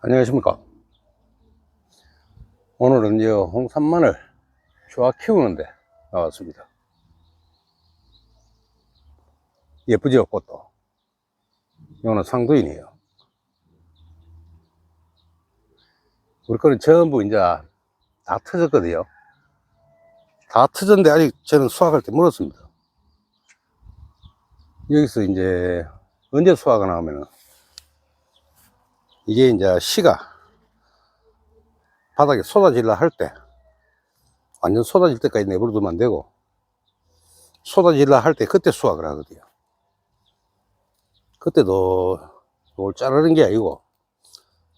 안녕하십니까. 오늘은 홍삼마늘 좋아 키우는데 나왔습니다. 예쁘죠, 꽃도. 이거는 상도인이에요. 우리 거는 전부 이제 다 터졌거든요. 다 터졌는데 아직 저는 수확할 때 멀었습니다. 여기서 이제 언제 수확가 나오면은 이게 이제 씨가 바닥에 쏟아질라 할 때, 완전 쏟아질 때까지 내버려두면 안 되고, 쏟아질라 할 때 그때 수확을 하거든요. 그때도 이걸 자르는 게 아니고,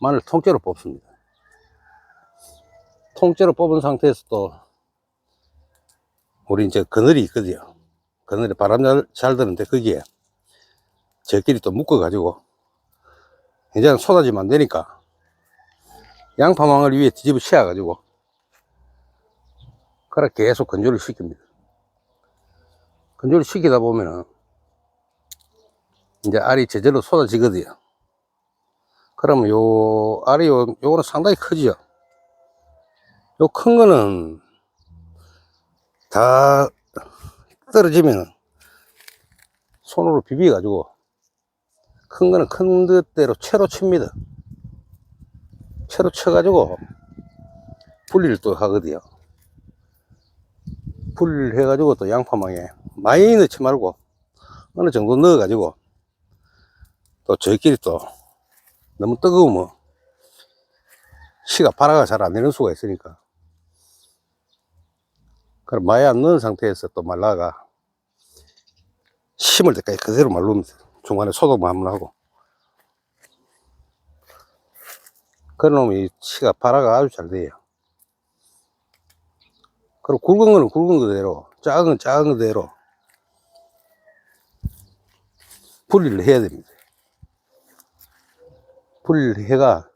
마늘 통째로 뽑습니다. 통째로 뽑은 상태에서 또, 우리 이제 그늘이 있거든요. 그늘에 바람 잘, 잘 드는데 거기에 저끼리 또 묶어 가지고, 이제는 쏟아지면 안 되니까 양파망을 위에 뒤집어 씌워 가지고 그렇게 계속 건조를 시킵니다. 건조를 시키다 보면은 이제 알이 제대로 쏟아지거든요. 그러면 요 알이 요, 요거는 상당히 크지요. 요큰 거는 다 떨어지면은 손으로 비비 가지고 큰 거는 큰 뜻대로 채로 칩니다. 채로 쳐가지고 분리를 또 하거든요. 분리를 해가지고 또 양파망에 많이 넣지 말고 어느 정도 넣어가지고 또 저희끼리 또 너무 뜨거우면 씨가 발화가 잘 안 되는 수가 있으니까 그럼 많이 안 넣은 상태에서 또 말라가 심을 때까지 그대로 말릅니다. 중간에 소독만 한번 하고. 그러면 이 치가 발화가 아주 잘 돼요. 그리고 굵은 거는 굵은 그대로, 작은 건 작은 그대로 분리를 해야 됩니다. 분리를 해가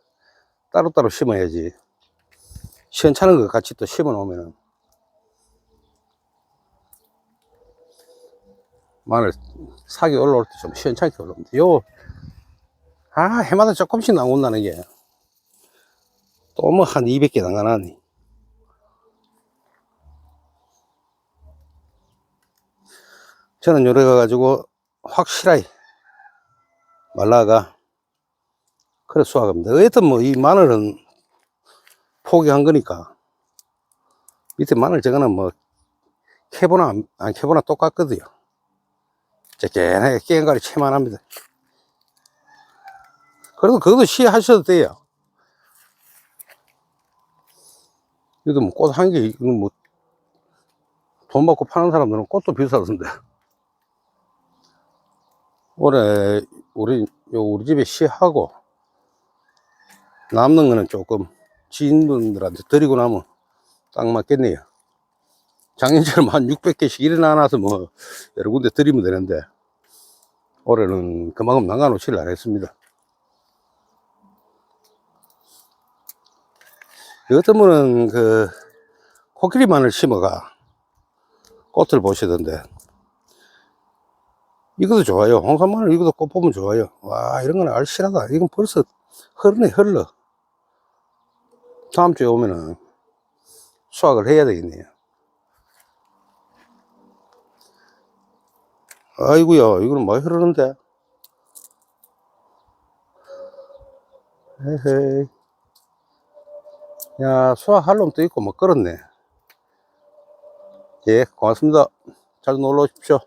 따로따로 심어야지. 시원찮은 거 같이 또 심어 놓으면은 마늘 사기 올라올 때 좀 시원찮게 올라옵니다. 요, 아, 해마다 조금씩 나온다는 게. 또 뭐 한 200개 나가나니. 저는 요래 가가지고 확실하게 말라가 그래 수확합니다. 어쨌든 뭐 이 마늘은 포기한 거니까 밑에 마늘 저거는 뭐 캐보나 안- 안 캐보나 똑같거든요. 쬐깨하게 깨가리 채만 합니다. 그래도 그것도 시하셔도 돼요. 이것도 뭐 꽃 한 개, 이건 뭐, 돈 받고 파는 사람들은 꽃도 비싸던데. 올해, 우리, 요 우리 집에 시하고, 남는 거는 조금 지인분들한테 드리고 나면 딱 맞겠네요. 작년처럼 한 600개씩 일어나서 뭐, 여러 군데 드리면 되는데, 올해는 그만큼 남가놓지를 않았습니다. 어떤 분은 그, 코끼리 마늘 심어가 꽃을 보시던데, 이것도 좋아요. 홍삼 마늘 이것도 꽃 보면 좋아요. 와, 이런 거는 알실하다. 이건 벌써 흐르네, 흘러. 다음 주에 오면은 수확을 해야 되겠네요. 아이고야, 이거는 많이 흐르는데. 에헤이. 야, 수확할 놈도 있고, 뭐, 그렇네. 예, 고맙습니다. 잘 놀러 오십시오.